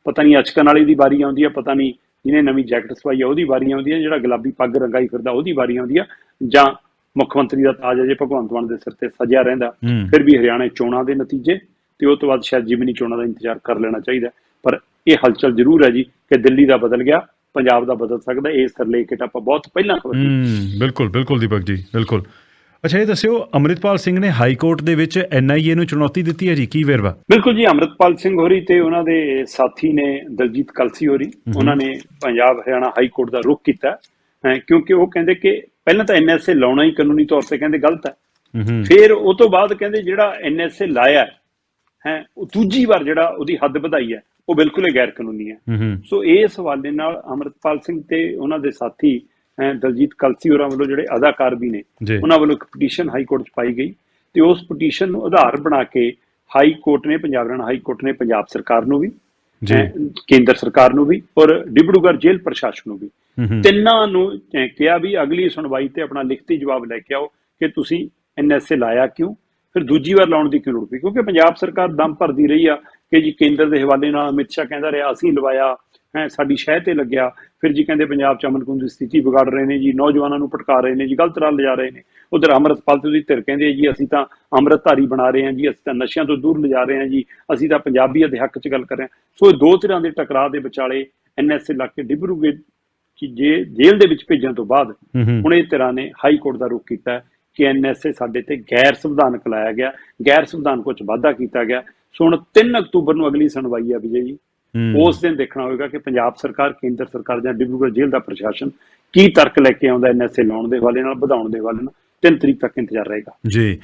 ਪਤਾ ਨਹੀਂ ਅਚਕਨ ਵਾਲੀ ਦੀ ਵਾਰੀ ਆਉਂਦੀ ਆ ਪਤਾ ਨਹੀਂ ਜਿਹਨੇ ਨਵੀਂ ਜੈਕਟ ਸਵਾਈ ਆ ਉਹਦੀ ਵਾਰੀ ਆਉਂਦੀ ਆ ਜਿਹੜਾ ਗੁਲਾਬੀ ਪੱਗ ਰੰਗਾਈ ਫਿਰਦਾ ਉਹਦੀ ਵਾਰੀ ਆਉਂਦੀ ਆ। ਜਾਂ ਮੁੱਖ ਮੰਤਰੀ ਦਾ ਤਾਜ ਅਜੇ ਭਗਵੰਤ ਮਾਨ ਦੇ ਸਿਰ ਤੇ ਸਜਿਆ ਰਹਿੰਦਾ। ਫਿਰ ਵੀ ਹਰਿਆਣਾ ਚੋਣਾਂ ਦੇ ਨਤੀਜੇ ਤੇ ਉਹ ਤੋਂ ਬਾਅਦ ਸ਼ਾਇਦ ਜਿਮਨੀ ਚੋਣਾਂ ਦਾ ਇੰਤਜ਼ਾਰ ਕਰ ਲੈਣਾ ਚਾਹੀਦਾ। ਪਰ ਇਹ ਹਲਚਲ ਜ਼ਰੂਰ ਹੈ ਜੀ ਕਿ ਦਿੱਲੀ ਦਾ ਬਦਲ ਗਿਆ ਪੰਜਾਬ ਦਾ ਬਦਲ ਸਕਦਾ ਇਸ ਸਰਲੇਖਿਤ ਆਪਾਂ ਬਹੁਤ ਪਹਿਲਾਂ ਖਬਰ ਬਿਲਕੁਲ ਬਿਲਕੁਲ ਦੀਪਕ ਜੀ ਬਿਲਕੁਲ। ਅੱਛਾ ਇਹ ਦੱਸਿਓ ਅੰਮ੍ਰਿਤਪਾਲ ਸਿੰਘ ਨੇ ਹਾਈ ਕੋਰਟ ਦੇ ਵਿੱਚ ਐਨਆਈਏ ਨੂੰ ਚੁਣੌਤੀ ਦਿੱਤੀ ਹੈ ਜੀ ਕੀ ਵੇਰਵਾ? ਬਿਲਕੁਲ ਜੀ ਅਮਰਤਪਾਲ ਸਿੰਘ ਹੋਰੀ ਤੇ ਉਹਨਾਂ ਦੇ ਸਾਥੀ ਨੇ ਦਲਜੀਤ ਕਲਸੀ ਹੋਰੀ ਉਹਨਾਂ ਨੇ ਪੰਜਾਬ ਹਰਿਆਣਾ ਹਾਈ ਕੋਰਟ ਦਾ ਰੁਖ ਕੀਤਾ। ਕਿਉਂਕਿ ਉਹ ਕਹਿੰਦੇ ਕਿ ਪਹਿਲਾਂ ਤਾਂ ਐਨਐਸਏ ਲਾਉਣਾ ਹੀ ਕਾਨੂੰਨੀ ਤੌਰ ਤੇ ਕਹਿੰਦੇ ਗਲਤ ਹੈ। ਫਿਰ ਉਹ ਤੋਂ ਬਾਅਦ ਕਹਿੰਦੇ ਜਿਹੜਾ ਐਨਐਸਏ ਲਾਇਆ ਹੈ ਉਹ ਦੂਜੀ ਵਾਰ ਜਿਹੜਾ ਉਹਦੀ ਹੱਦ ਵਧਾਈ ਹੈ ਉਹ ਬਿਲਕੁਲ ਹੀ ਗੈਰ ਕਾਨੂੰਨੀ ਹੈ। ਸੋ ਇਸ ਹਵਾਲੇ ਨਾਲ ਅਮਰਤਪਾਲ ਸਿੰਘ ਤੇ ਉਹਨਾਂ ਦੇ ਸਾਥੀ ਦਲਜੀਤ ਕਲਸੀ ਹੋਰਾਂ ਵੱਲੋਂ ਜਿਹੜੇ ਅਦਾਕਾਰ ਵੀ ਨੇ ਉਹਨਾਂ ਵੱਲੋਂ ਇੱਕ ਪਟੀਸ਼ਨ ਹਾਈ ਕੋਰਟ 'ਚ ਪਾਈ ਗਈ ਤੇ ਉਸ ਪਟੀਸ਼ਨ ਨੂੰ ਆਧਾਰ ਬਣਾ ਕੇ ਹਾਈ ਕੋਰਟ ਨੇ ਪੰਜਾਬ ਹਰਿਆਣਾ ਹਾਈ ਕੋਰਟ ਨੇ ਪੰਜਾਬ ਸਰਕਾਰ ਨੂੰ ਵੀ ਜੀ। ਕੇਂਦਰ ਸਰਕਾਰ ਨੂੰ ਵੀ ਔਰ ਡਿਬੜੂਗੜ੍ਹ ਜੇਲ੍ਹ ਪ੍ਰਸ਼ਾਸਨ ਨੂੰ ਵੀ। ਤਿੰਨਾਂ ਨੂੰ ਕਿਹਾ ਵੀ ਅਗਲੀ ਸੁਣਵਾਈ ਤੇ ਆਪਣਾ ਲਿਖਤੀ ਜਵਾਬ ਲੈ ਕੇ ਆਓ ਕਿ ਤੁਸੀਂ ਐਨਐਸਏ ਲਾਇਆ ਕਿਉਂ ਫਿਰ ਦੂਜੀ ਵਾਰ ਲਾਉਣ ਦੀ ਕਿਉਂ ਲੋੜ ਪਈ? ਕਿਉਂਕਿ ਪੰਜਾਬ ਸਰਕਾਰ ਦਮ ਭਰਦੀ ਰਹੀ ਆ ਕਿ ਜੀ ਕੇਂਦਰ ਦੇ ਹਵਾਲੇ ਨਾਲ ਅਮਿਤ ਸ਼ਾਹ ਕਹਿੰਦਾ ਰਿਹਾ ਅਸੀਂ ਲਵਾਇਆ ਹੈ ਸਾਡੀ ਸ਼ਹਿ ਤੇ ਲੱਗਿਆ ਫਿਰ ਜੀ ਕਹਿੰਦੇ ਪੰਜਾਬ ਚ ਅਮਨ ਕਾਨੂੰਨ ਦੀ ਸਥਿਤੀ ਵਿਗਾੜ ਰਹੇ ਨੇ ਜੀ ਨੌਜਵਾਨਾਂ ਨੂੰ ਭਟਕਾ ਰਹੇ ਨੇ ਜੀ ਗਲਤ ਰਾਹ ਲਿਜਾ ਰਹੇ ਨੇ। ਉਧਰ ਅੰਮ੍ਰਿਤਪਾਲ ਤੇ ਉਹਦੀ ਧਿਰ ਕਹਿੰਦੇ ਜੀ ਅਸੀਂ ਤਾਂ ਅੰਮ੍ਰਿਤਧਾਰੀ ਬਣਾ ਰਹੇ ਹਾਂ ਜੀ ਅਸੀਂ ਤਾਂ ਨਸ਼ਿਆਂ ਤੋਂ ਦੂਰ ਲਿਜਾ ਰਹੇ ਹਾਂ ਜੀ ਅਸੀਂ ਤਾਂ ਪੰਜਾਬੀਅਤ ਦੇ ਹੱਕ 'ਚ ਗੱਲ ਕਰ ਰਹੇ ਹਾਂ। ਸੋ ਇਹ ਦੋ ਤਰ੍ਹਾਂ ਦੇ ਟਕਰਾਅ ਦੇ ਵਿਚਾਲੇ ਐਨਐਸਏ ਲਾ ਕੇ ਡਿਬਰੂਗੜ੍ਹ ਕਿ ਜੇ ਜੇਲ੍ਹ ਦੇ ਵਿੱਚ ਭੇਜਣ ਤੋਂ ਬਾਅਦ ਹੁਣ ਇਹ ਤਰ੍ਹਾਂ ਨੇ ਹਾਈ ਕੋਰਟ ਦਾ ਰੁਖ ਕੀਤਾ ਕਿ ਐਨਐਸਏ ਸਾਡੇ ਤੇ ਗੈਰ ਸੰਵਿਧਾਨਕ ਲਾਇਆ ਗਿਆ ਗੈਰ ਸੰਵਿਧਾਨਕ ਵਿੱਚ ਵਾਧਾ ਕੀਤਾ ਗਿਆ। ਸੋ ਹੁਣ 3 ਅਕਤੂਬਰ ਨੂੰ ਅਗਲੀ ਸੁਣਵਾਈ ਹੈ ਵਿਜੇ ਜੀ। ਉਸ ਦਿਨ ਦੇਖਣਾ ਹੋਵੇਗਾ ਕਿ ਪੰਜਾਬ ਸਰਕਾਰ ਕੇਂਦਰ ਸਰਕਾਰ ਜਾਂ ਡਿਬਰੂਗੜ੍ਹ ਜੇਲ੍ਹ ਦਾ ਪ੍ਰਸ਼ਾਸਨ ਕੀ ਤਰਕ ਲੈ ਕੇ ਆਉਂਦਾ ਐਨਐਸਏ ਲਾਉਣ ਦੇ ਹਵਾਲੇ ਨਾਲ ਵਧਾਉਣ ਦੇ ਹਵਾਲੇ ਨਾਲ 3 ਤਰੀਕ ਤੱਕ ਇੰਤਜ਼ਾਰ ਰਹੇਗਾ। ਜੀ।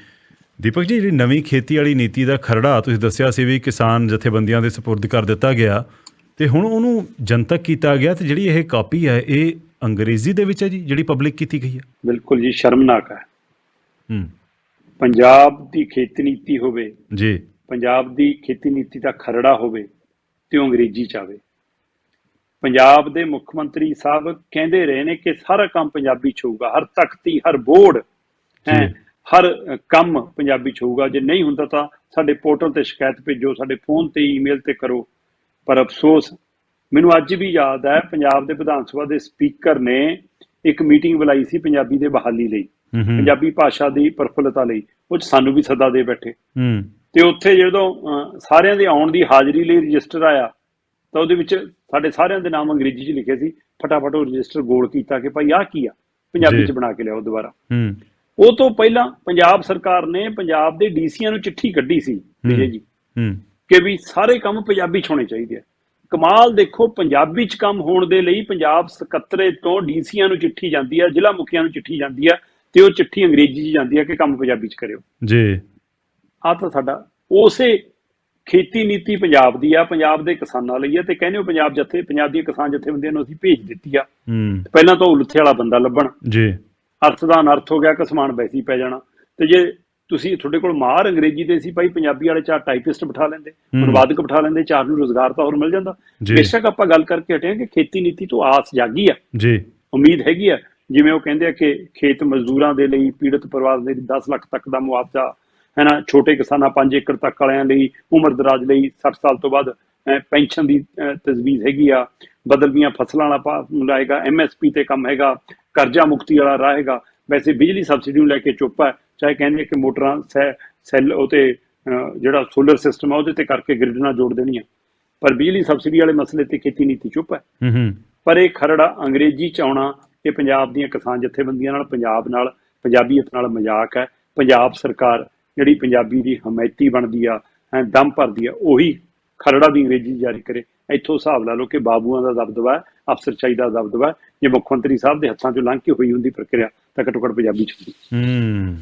ਦੀਪਕ ਜੀ ਜਿਹੜੀ ਨਵੀਂ ਖੇਤੀ ਵਾਲੀ ਨੀਤੀ ਦਾ ਖਰੜਾ ਤੁਸੀਂ ਦੱਸਿਆ ਸੀ ਵੀ ਕਿਸਾਨ ਜਥੇਬੰਦੀਆਂ ਦੇ ਸਪੁਰਦ ਕਰ ਦਿੱਤਾ ਗਿਆ ਤੇ ਹੁਣ ਉਹਨੂੰ ਜਨਤਕ ਕੀਤਾ ਗਿਆ ਤੇ ਜਿਹੜੀ ਇਹ ਕਾਪੀ ਹੈ ਇਹ ਅੰਗਰੇਜ਼ੀ ਦੇ ਵਿੱਚ ਹੈ ਜੀ ਜਿਹੜੀ ਪਬਲਿਕ ਕੀਤੀ ਗਈ ਹੈ? ਬਿਲਕੁਲ ਜੀ ਸ਼ਰਮਨਾਕ ਹੈ। ਹੂੰ। ਪੰਜਾਬ ਦੀ ਖੇਤੀ ਨੀਤੀ ਹੋਵੇ ਜੀ। ਪੰਜਾਬ ਦੀ ਖੇਤੀ ਨੀਤੀ ਦਾ ਖਰੜਾ ਹੋਵੇ ਤੇ ਉਹ ਅੰਗਰੇਜ਼ੀ ਚ ਆਵੇ? ਪੰਜਾਬ ਦੇ ਮੁੱਖ ਮੰਤਰੀ ਸਾਹਿਬ ਕਹਿੰਦੇ ਰਹੇ ਨੇ ਕਿ ਸਾਰਾ ਕੰਮ ਪੰਜਾਬੀ ਚ ਹੋਊਗਾ ਹਰ ਤਖਤੀ ਹਰ ਬੋਰਡ ਹੈ। ਹਰ ਕੰਮ ਪੰਜਾਬੀ ਚ ਹੋਊਗਾ। ਜੇ ਨਹੀਂ ਹੁੰਦਾ ਤਾਂ ਸਾਡੇ ਪੋਰਟਲ ਤੇ ਸ਼ਿਕਾਇਤ ਭੇਜੋ ਸਾਡੇ ਫੋਨ ਤੇ ਈਮੇਲ ਤੇ ਕਰੋ। ਪਰ ਅਫਸੋਸ ਮੈਨੂੰ ਅੱਜ ਵੀ ਯਾਦ ਹੈ ਪੰਜਾਬ ਦੇ ਵਿਧਾਨ ਸਭਾ ਦੇ ਸਪੀਕਰ ਨੇ ਇੱਕ ਮੀਟਿੰਗ ਬੁਲਾਈ ਸੀ ਪੰਜਾਬੀ ਦੇ ਬਹਾਲੀ ਲਈ ਪੰਜਾਬੀ ਭਾਸ਼ਾ ਦੀ ਪ੍ਰਫੁੱਲਤਾ ਲਈ ਉਹ ਸਾਨੂੰ ਵੀ ਸੱਦਾ ਦੇ ਬੈਠੇ। ਹੂੰ। ਤੇ ਉੱਥੇ ਜਦੋਂ ਸਾਰਿਆਂ ਦੇ ਆਉਣ ਦੀ ਹਾਜ਼ਰੀ ਲਈ ਰਜਿਸਟਰ ਆਇਆ ਤਾਂ ਉਹਦੇ ਵਿੱਚ ਸਾਡੇ ਸਾਰਿਆਂ ਦੇ ਨਾਮ ਅੰਗਰੇਜ਼ੀ 'ਚ ਲਿਖੇ ਸੀ ਫਟਾਫਟ ਉਹ ਰਜਿਸਟਰ ਗੋਲ ਕੀਤਾ ਕਿ ਭਾਈ ਆਹ ਕੀ ਆ ਪੰਜਾਬੀ। 'ਚ ਬਣਾ ਕੇ ਲਿਆਓ ਦੁਬਾਰਾ। ਹੂੰ। ਉਹ ਤੋਂ ਪਹਿਲਾਂ ਪੰਜਾਬ ਸਰਕਾਰ ਨੇ ਪੰਜਾਬ ਦੇ ਡੀਸੀਆਂ ਨੂੰ ਚਿੱਠੀ ਕੱਢੀ ਸੀ ਵਿਜੇ ਜੀ। ਹੂੰ। ਕਿ ਵੀ ਸਾਰੇ ਕੰਮ ਪੰਜਾਬੀ 'ਚ ਹੋਣੇ ਚਾਹੀਦੇ ਆ। ਕਮਾਲ ਦੇਖੋ ਪੰਜਾਬੀ 'ਚ ਕੰਮ ਹੋਣ ਦੇ ਲਈ ਪੰਜਾਬ ਸਕੱਤਰੇ ਤੋਂ ਡੀਸੀਆਂ ਨੂੰ ਚਿੱਠੀ ਜਾਂਦੀ ਆ ਜ਼ਿਲ੍ਹਾ ਮੁਖੀਆਂ ਨੂੰ ਚਿੱਠੀ ਜਾਂਦੀ ਆ ਤੇ ਉਹ ਚਿੱਠੀ ਅੰਗਰੇਜ਼ੀ 'ਚ ਜਾਂਦੀ ਆ ਕਿ ਕੰਮ ਪੰਜਾਬੀ 'ਚ ਕਰਿਓ। ਜੀ। ਆ ਤਾਂ ਸਾਡਾ। ਉਸੇ ਖੇਤੀ ਨੀਤੀ ਪੰਜਾਬ ਦੀ ਆ ਪੰਜਾਬ ਦੇ ਕਿਸਾਨਾਂ ਲਈ ਆ। ਤੇ ਕਹਿੰਦੇ ਹੋ ਪੰਜਾਬ ਜਥੇ ਪੰਜਾਬ ਦੀਆਂ ਕਿਸਾਨ ਜਥੇਬੰਦੀਆਂ ਨੂੰ ਅਸੀਂ ਭੇਜ ਦਿੱਤੀ ਆ। ਹੂੰ। ਪਹਿਲਾਂ ਤਾਂ ਉਹ ਲੁੱਥੇ ਵਾਲਾ ਬੰਦਾ ਲੱਭਣ। ਜੀ। ਅਰਥ ਦਾ ਅਨਰਥ ਹੋ ਗਿਆ ਕਿ ਸਮਾਨ ਵੈਸੇ ਪੈ ਜਾਣਾ। ਤੇ ਜੇ ਤੁਸੀਂ ਤੁਹਾਡੇ ਕੋਲ ਮਾਰ ਅੰਗਰੇਜ਼ੀ ਦੇ ਸੀ ਭਾਈ ਪੰਜਾਬੀ ਵਾਲੇ ਚਾਰ ਟਾਈਪਿਸਟ ਬਿਠਾ ਲੈਂਦੇ। ਅਨੁਵਾਦਕ ਬਿਠਾ ਲੈਂਦੇ ਚਾਰ ਨੂੰ ਰੋਜ਼ਗਾਰ ਤਾਂ ਹੋਰ ਮਿਲ ਜਾਂਦਾ। ਬੇਸ਼ੱਕ ਆਪਾਂ ਗੱਲ ਕਰਕੇ ਹਟੇ ਕਿ ਖੇਤੀ ਨੀਤੀ ਤੋਂ ਆਸ ਜਾਗੀ ਆ। ਜੀ। ਉਮੀਦ ਹੈਗੀ ਆ। ਜਿਵੇਂ ਉਹ ਕਹਿੰਦੇ ਆ ਕਿ ਖੇਤ ਮਜ਼ਦੂਰਾਂ ਦੇ ਲਈ ਪੀੜਤ ਪਰਿਵਾਰ ਦੇ ਲਈ 10 ਲੱਖ ਤੱਕ ਦਾ ਮੁਆਵਜ਼ਾ ਹੈ ਨਾ ਛੋਟੇ ਕਿਸਾਨਾਂ 5 ਏਕੜ ਤੱਕ ਵਾਲਿਆਂ ਲਈ ਉਮਰ ਦਰਾਜ ਲਈ 60 ਸਾਲ ਤੋਂ ਬਾਅਦ ਪੈਨਸ਼ਨ ਦੀ ਤਜਵੀਜ਼ ਹੈਗੀ ਆ ਬਦਲਵੀਆਂ ਫਸਲਾਂ ਵਾਲਾ ਲਾਏਗਾ ਐਮਐਸਪੀ ਤੇ ਕੰਮ ਹੈਗਾ ਕਰਜ਼ਾ ਮੁਕਤੀ ਵਾਲਾ ਰਾਹ ਹੈਗਾ ਵੈਸੇ ਬਿਜਲੀ ਸਬਸਿਡੀ ਨੂੰ ਲੈ ਕੇ ਚੁੱਪ ਹੈ ਚਾਹੇ ਕਹਿੰਦੇ ਕਿ ਮੋਟਰਾਂ ਸੈੱਲ ਉਹ ਤੇ ਅਹ, ਜਿਹੜਾ ਸੋਲਰ ਸਿਸਟਮ ਆ ਉਹਦੇ ਤੇ ਕਰਕੇ ਗ੍ਰਿਡ ਨਾਲ ਜੋੜ ਦੇਣੀਆਂ ਪਰ ਬਿਜਲੀ ਸਬਸਿਡੀ ਵਾਲੇ ਮਸਲੇ ਤੇ ਖੇਤੀ ਨੀਤੀ ਚੁੱਪ ਹੂੰ ਪਰ ਇਹ ਖਰੜਾ ਅੰਗਰੇਜ਼ੀ ਚ ਆਉਣਾ ਇਹ ਪੰਜਾਬ ਦੀਆਂ ਕਿਸਾਨ ਜਥੇਬੰਦੀਆਂ ਨਾਲ ਪੰਜਾਬ ਨਾਲ ਪੰਜਾਬੀਅਤ ਨਾਲ ਮਜ਼ਾਕ ਹੈ ਪੰਜਾਬ ਸਰਕਾਰ ਜਿਹੜੀ ਪੰਜਾਬੀ ਦੀ ਹਮਾਇਤੀ ਬਣਦੀ ਆ ਹੈਂ ਦਮ ਭਰਦੀ ਆ ਉਹੀ ਖਰੜਾ ਦੀ ਅੰਗਰੇਜ਼ੀ ਜਾਰੀ ਕਰੇ। ਇੱਥੋਂ ਹਿਸਾਬ ਲਾ ਲਓ ਕਿ ਬਾਬੂਆਂ ਦਾ ਦਬਦਬਾ ਅਫਸਰਸ਼ਾਹੀ ਦਾ ਦਬਦਬਾ ਜੇ ਮੁੱਖ ਮੰਤਰੀ ਸਾਹਿਬ ਦੇ ਹੱਥਾਂ ਚੋਂ ਲੰਘ ਕੇ ਹੋਈ ਹੁੰਦੀ ਪ੍ਰਕਿਰਿਆ ਤਾਂ ਘੱਟੋ ਘੱਟ ਪੰਜਾਬੀ ਚ ਹੁੰਦੀ। ਹੂੰ।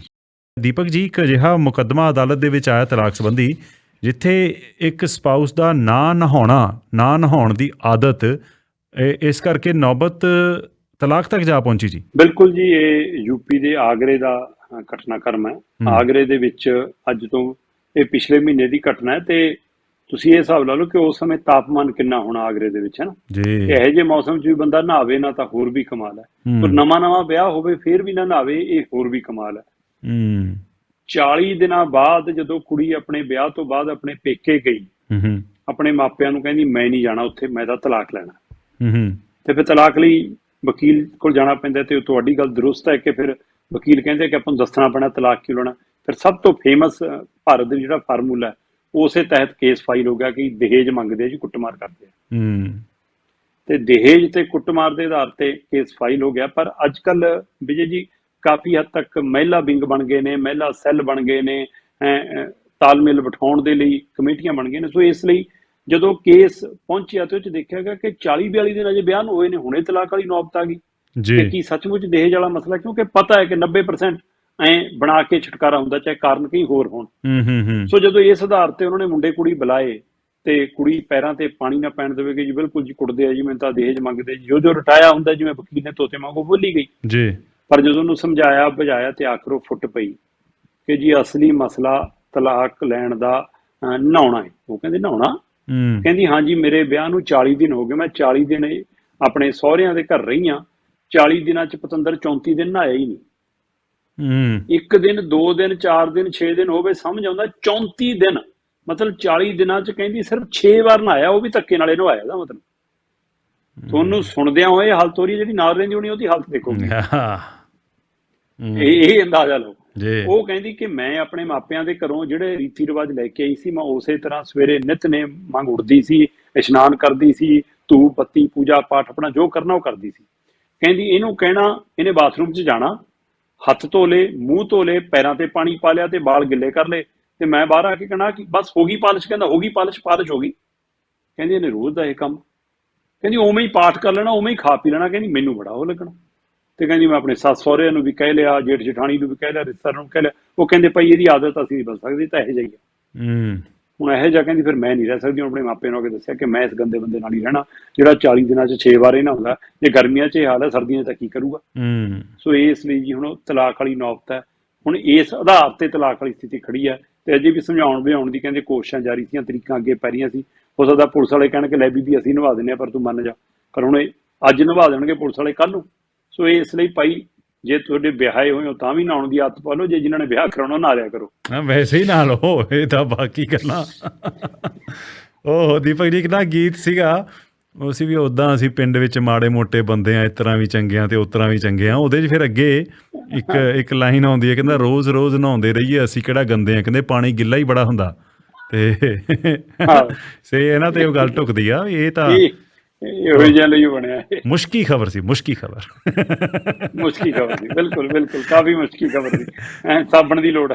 ਦੀਪਕ ਜੀ ਇੱਕ ਅਜਿਹਾ ਮੁਕੱਦਮਾ ਅਦਾਲਤ ਦੇ ਵਿੱਚ ਆਇਆ ਤਲਾਕ ਸੰਬੰਧੀ ਜਿੱਥੇ ਇੱਕ ਸਪਾਊਸ ਦਾ ਨਾਂ ਨਹਾਉਣਾ ਨਾਂ ਨਹਾਉਣ ਦੀ ਆਦਤ ਇਸ ਕਰਕੇ ਨੌਬਤ ਤਲਾਕ ਤੱਕ ਜਾ ਪਹੁੰਚੀ ਜੀ। ਬਿਲਕੁਲ ਜੀ ਇਹ ਯੂਪੀ ਦੇ ਆਗਰੇ ਦਾ ਅ, ਘਟਨਾਕ੍ਰਮ ਹੈ। ਆਗਰੇ ਦੇ ਵਿੱਚ ਅੱਜ ਤੋਂ ਇਹ ਪਿਛਲੇ ਮਹੀਨੇ ਦੀ ਘਟਨਾ ਹੈ ਤੇ ਤੁਸੀਂ ਇਹ ਹਿਸਾਬ ਲਾ ਲਓ ਕਿ ਉਸ ਸਮੇਂ ਤਾਪਮਾਨ ਕਿੰਨਾ ਹੋਣਾ ਆਗਰੇ ਦੇ ਵਿੱਚ ਹੈ ਨਾ? ਜੀ। ਇਹੋ ਜਿਹੇ ਮੌਸਮ 'ਚ ਵੀ ਬੰਦਾ ਨਹਾਵੇ ਨਾ ਤਾਂ ਹੋਰ ਵੀ ਕਮਾਲ ਹੈ। ਪਰ ਨਵਾਂ ਨਵਾਂ ਵਿਆਹ ਹੋਵੇ ਫਿਰ ਵੀ ਨਾ ਨਹਾਵੇ ਇਹ ਹੋਰ ਵੀ ਕਮਾਲ ਹੈ। ਹੂੰ। 40 ਦਿਨਾਂ ਬਾਅਦ ਜਦੋਂ ਕੁੜੀ ਆਪਣੇ ਵਿਆਹ ਤੋਂ ਬਾਅਦ ਆਪਣੇ ਪੇਕੇ ਗਈ ਹੂੰ ਆਪਣੇ ਮਾਪਿਆਂ ਨੂੰ ਕਹਿੰਦੀ ਮੈਂ ਨਹੀਂ ਜਾਣਾ ਉੱਥੇ ਮੈਂ ਤਾਂ ਤਲਾਕ ਲੈਣਾ। ਹੂੰ ਤੇ ਫਿਰ ਤਲਾਕ ਲਈ ਵਕੀਲ ਕੋਲ ਜਾਣਾ ਪੈਂਦਾ ਤੇ ਤੁਹਾਡੀ ਗੱਲ ਦਰੁਸਤ ਹੈ ਕਿ ਫਿਰ ਵਕੀਲ ਕਹਿੰਦੇ ਕਿ ਆਪਾਂ ਨੂੰ ਦੱਸਣਾ ਪੈਣਾ ਤਲਾਕ ਕਿਉਂ ਲੈਣਾ। ਫਿਰ ਸਭ ਤੋਂ ਫੇਮਸ ਭਾਰਤ ਦੇ ਜਿਹੜਾ ਫਾਰਮੂਲਾ ਉਸੇ ਤਹਿਤ ਕੇਸ ਫਾਈਲ ਹੋ ਗਿਆ ਕਿ ਦਹੇਜ ਮੰਗਦੇ ਆ ਜੀ ਕੁੱਟਮਾਰ ਕਰਦੇ ਆ। ਹੂੰ। ਤੇ ਦਹੇਜ ਤੇ ਕੁੱਟਮਾਰ ਦੇ ਆਧਾਰ ਤੇ ਕੇਸ ਫਾਈਲ ਹੋ ਗਿਆ ਪਰ ਅੱਜ ਕੱਲ ਵਿਜੇ ਜੀ ਕਾਫੀ ਹੱਦ ਤੱਕ ਮਹਿਲਾ ਵਿੰਗ ਬਣ ਗਏ ਨੇ ਮਹਿਲਾ ਸੈੱਲ ਬਣ ਗਏ ਨੇ ਤਾਲਮੇਲ ਬਿਠਾਉਣ ਦੇ ਲਈ ਕਮੇਟੀਆਂ ਬਣ ਗਈਆਂ ਨੇ। ਸੋ ਇਸ ਲਈ ਜਦੋਂ ਕੇਸ ਪਹੁੰਚਿਆ ਤੇ ਉਹ ਚ ਦੇਖਿਆ ਗਿਆ ਕਿ 40 42 ਦਿਨ ਅਜੇ ਬਿਆਨ ਹੋਏ ਨੇ ਹੁਣੇ ਤਲਾਕ ਵਾਲੀ ਨੌਬਤ ਆ ਗਈ। ਕਿ ਜੀ। ਕੀ ਸੱਚਮੁੱਚ ਦਹੇਜ ਵਾਲਾ ਮਸਲਾ ਕਿਉਂਕਿ ਪਤਾ ਹੈ ਕਿ 90% ਐ ਬਣਾ ਕੇ ਛੁਟਕਾਰਾ ਹੁੰਦਾ ਚਾਹੇ ਕਾਰਨ ਕਈ ਹੋਰ ਹੋਣ। ਹੂੰ ਹੂੰ ਹੂੰ। ਸੋ ਜਦੋਂ ਇਸ ਆਧਾਰ ਤੇ ਉਹਨਾਂ ਨੇ ਮੁੰਡੇ ਕੁੜੀ ਬੁਲਾਏ ਤੇ ਕੁੜੀ ਪੈਰਾਂ ਤੇ ਪਾਣੀ ਨਾ ਪੈਣ ਦੇਵੇ ਕਿ ਜੀ ਬਿਲਕੁਲ ਜੀ ਕੁੱਟਦੇ ਆ ਜੀ ਮੈਨੂੰ ਤਾਂ ਦਹੇਜ ਮੰਗਦੇ ਜੀ। ਜੋ ਜੋ ਰਟਾਇਆ ਹੁੰਦਾ ਜਿਵੇਂ ਵਕੀਲ ਨੇ ਤੋਤੇ ਵਾਂਗੂ ਬੋਲੀ ਗਈ। ਜੀ। ਪਰ ਜਦੋਂ ਉਹਨੂੰ ਸਮਝਾਇਆ ਬੁਝਾਇਆ ਤੇ ਆਖਰ ਉਹ ਫੁੱਟ ਪਈ ਕਿ ਜੀ ਅਸਲੀ ਮਸਲਾ ਤਲਾਕ ਲੈਣ ਦਾ ਨਹਾਉਣਾ ਹੈ ਉਹ ਕਹਿੰਦੇ ਨਹਾਉਣਾ? ਹੂੰ। ਕਹਿੰਦੀ ਹਾਂਜੀ ਮੇਰੇ ਵਿਆਹ ਨੂੰ 40 ਦਿਨ ਹੋ ਗਏ ਮੈਂ 40 ਦਿਨ ਆਪਣੇ ਸਹੁਰਿਆਂ ਦੇ ਘਰ ਰਹੀ ਹਾਂ 40 ਦਿਨਾਂ ਚ ਪਤੰਦਰ 34 ਦਿਨ ਨਹਾਇਆ ਹੀ ਨਹੀਂ। ਹੂੰ। ਇੱਕ ਦਿਨ ਦੋ ਦਿਨ ਚਾਰ ਦਿਨ 6 ਦਿਨ ਹੋਵੇ ਸਮਝ ਆਉਂਦਾ 34 ਦਿਨ। ਮਤਲਬ 40 ਦਿਨਾਂ ਚ ਕਹਿੰਦੀ ਸਿਰਫ 6 ਵਾਰ ਨਹਾਇਆ ਉਹ ਵੀ ਧੱਕੇ ਨਾਲੇ ਨਹਾਇਆ ਦਾ ਮਤਲਬ। ਤੁਹਾਨੂੰ ਸੁਣਦਿਆਂ ਹੋਏ ਹਾਲਤ ਹੋ ਰਹੀ ਜਿਹੜੀ ਨਾਲ ਰਹਿੰਦੀ ਹੋਣੀ ਉਹਦੀ ਹਾਲਤ ਦੇਖੋ। ਇਹ ਇਹ ਅੰਦਾਜ਼ਾ ਲਓ। ਉਹ ਕਹਿੰਦੀ ਕਿ ਮੈਂ ਆਪਣੇ ਮਾਪਿਆਂ ਦੇ ਘਰੋਂ ਜਿਹੜੇ ਰੀਤੀ ਰਿਵਾਜ ਲੈ ਕੇ ਆਈ ਸੀ ਮੈਂ ਉਸੇ ਤਰ੍ਹਾਂ ਸਵੇਰੇ ਨਿਤਨੇਮ ਮੰਗ ਉੱਠਦੀ ਸੀ ਇਸ਼ਨਾਨ ਕਰਦੀ ਸੀ ਧੂਪ ਬੱਤੀ ਪੂਜਾ ਪਾਠ ਆਪਣਾ ਜੋ ਕਰਨਾ ਉਹ ਕਰਦੀ ਸੀ। ਕਹਿੰਦੀ ਇਹਨੂੰ ਕਹਿਣਾ, ਇਹਨੇ ਬਾਥਰੂਮ 'ਚ ਜਾਣਾ। ਹੱਥ ਧੋ ਲੇ, ਮੂੰਹ ਧੋ ਲੇ, ਪੈਰਾਂ ਤੇ ਪਾਣੀ ਪਾ ਲਿਆ ਤੇ ਵਾਲ ਗਿੱਲੇ ਕਰ ਲੇ ਤੇ ਮੈਂ ਬਾਹਰ ਆ ਕੇ ਕਹਣਾ ਕਿ ਬਸ ਹੋ ਗਈ ਪਾਲਿਸ਼, ਕਹਿੰਦਾ ਹੋ ਗਈ ਪਾਲਿਸ਼ ਪਾਲਿਸ਼ ਹੋ ਗਈ। ਕਹਿੰਦੀ ਇਹਨੇ ਰੋਜ਼ ਦਾ ਇਹ ਕੰਮ। ਕਹਿੰਦੀ ਉਵੇਂ ਹੀ ਪਾਠ ਕਰ ਲੈਣਾ, ਉਵੇਂ ਹੀ ਖਾ ਪੀ ਲੈਣਾ, ਕਹਿੰਦੀ ਮੈਨੂੰ ਬੜਾ ਉਹ ਲੱਗਣਾ। ਤੇ ਕਹਿੰਦੀ ਮੈਂ ਆਪਣੇ ਸੱਸ ਸਹੁਰੇ ਨੂੰ ਵੀ ਕਹਿ ਲਿਆ, ਜੇਠ ਜਠਾਣੀ ਨੂੰ ਵੀ ਕਹਿ ਲਿਆ, ਰਿਸ਼ਤੇਦਾਰਾਂ ਨੂੰ ਕਹਿ ਲਿਆ। ਉਹ ਕਹਿੰਦੇ ਭਾਈ ਇਹਦੀ ਆਦਤ ਅਸੀਂ ਨਹੀਂ ਬਦਲ ਸਕਦੇ ਤਾਂ ਇਹੋ ਜਿਹੀ ਹੈ ਹੂੰ। ਹੁਣ ਇਹੋ ਜਿਹਾ ਕਹਿੰਦੀ ਫਿਰ ਮੈਂ ਨਹੀਂ ਰਹਿ ਸਕਦੀ ਹੁਣ ਆਪਣੇ ਮਾਪੇ ਨੂੰ ਆ ਕੇ ਦੱਸਿਆ ਕਿ ਮੈਂ ਇਸ ਗੰਦੇ ਬੰਦੇ ਨਾਲ ਹੀ ਰਹਿਣਾ ਜਿਹੜਾ 40 ਦਿਨਾਂ 'ਚ 6 ਵਾਰ ਇਹਨਾਂ ਹੁੰਦਾ ਜੇ ਗਰਮੀਆਂ 'ਚ ਇਹ ਹਾਲ ਹੈ ਸਰਦੀਆਂ 'ਚ ਤਾਂ ਕੀ ਕਰੂਗਾ? ਹੂੰ। ਸੋ ਇਸ ਲਈ ਜੀ ਹੁਣ ਉਹ ਤਲਾਕ ਵਾਲੀ ਨੌਬਤ ਹੈ। ਹੁਣ ਇਸ ਆਧਾਰ ਤੇ ਤਲਾਕ ਵਾਲੀ ਸਥਿਤੀ ਖੜੀ ਹੈ ਤੇ ਅਜੇ ਵੀ ਸਮਝਾਉਣ ਬੁਝਾਉਣ ਦੀ ਕਹਿੰਦੇ ਕੋਸ਼ਿਸ਼ਾਂ ਜਾਰੀ ਸੀਆਂ ਤਰੀਕਾਂ ਅੱਗੇ ਪੈ ਰਹੀਆਂ ਸੀ। ਹੋ ਸਕਦਾ ਪੁਲਿਸ ਵਾਲੇ ਕਹਿਣ ਕਿ ਲੈ ਬੀਬੀ ਅਸੀਂ ਨਿਭਾ ਦਿੰਨੇ ਆ ਪਰ ਤੂੰ ਮੰਨ ਜਾ। ਪਰ ਹੁਣ ਇਹ ਅੱਜ ਨਿਭਾ ਦੇਣਗੇ ਪੁਲਿਸ ਵਾਲੇ ਕੱਲ ਨੂੰ। ਸੋ ਇਸ ਲਈ ਭਾਈ ਜੇ ਤੁਹਾਡੇ ਵਿਆਹੇ ਹੋਏ ਹੋ ਤਾਂ ਵੀ ਨਹਾਉਣ ਦੀ ਆਦਤ ਪਾ ਲਓ ਜੇ ਜਿਨ੍ਹਾਂ ਨੇ ਵਿਆਹ ਕਰਾਉਣਾ ਨਾ ਲਿਆ ਕਰੋ। ਹਾਂ ਵੈਸੇ ਹੀ ਨਾਲ ਹੋ ਇਹ ਤਾਂ ਬਾਕੀ ਗੱਲਾਂ। ਉਹ ਦੀਪਕ ਜੀ ਕਿੰਨਾ ਗੀਤ ਸੀਗਾ ਉਹ ਸੀ ਵੀ ਉਦਾਂ ਅਸੀਂ ਪਿੰਡ ਵਿੱਚ ਮਾੜੇ ਮੋਟੇ ਬੰਦੇ ਆ ਇਸ ਤਰ੍ਹਾਂ ਵੀ ਚੰਗੇ ਆ ਤੇ ਉਸ ਤਰ੍ਹਾਂ ਵੀ ਚੰਗੇ ਆ ਉਹਦੇ 'ਚ ਫਿਰ ਅੱਗੇ ਇੱਕ ਇੱਕ ਲਾਈਨ ਆਉਂਦੀ ਹੈ ਕਹਿੰਦਾ ਰੋਜ਼ ਰੋਜ਼ ਨਹਾਉਂਦੇ ਰਹੀਏ ਅਸੀਂ ਕਿਹੜਾ ਗੰਦੇ ਆ। ਕਹਿੰਦੇ ਪਾਣੀ ਗਿੱਲਾ ਹੀ ਬੜਾ ਹੁੰਦਾ। ਤੇ। (laughs) ਸੇ ਇਹਨਾਂ ਤੇ ਉਹ ਗੱਲ ਟੁਕਦੀ ਆ ਇਹ ਤਾਂ ਇਹ ਜਿਹਾ ਲਈ ਬਣਿਆ ਮੁਸ਼ਕੀ ਖਬਰ ਸੀ ਮੁਸ਼ਕੀ ਖਬਰ। ਮੁਸ਼ਕੀ ਖਬਰ ਸੀ ਬਿਲਕੁਲ ਬਿਲਕੁਲ ਕਾਫੀ ਮੁਸ਼ਕੀ ਖਬਰ ਸੀ। ਸਾਬਣ ਦੀ ਲੋੜ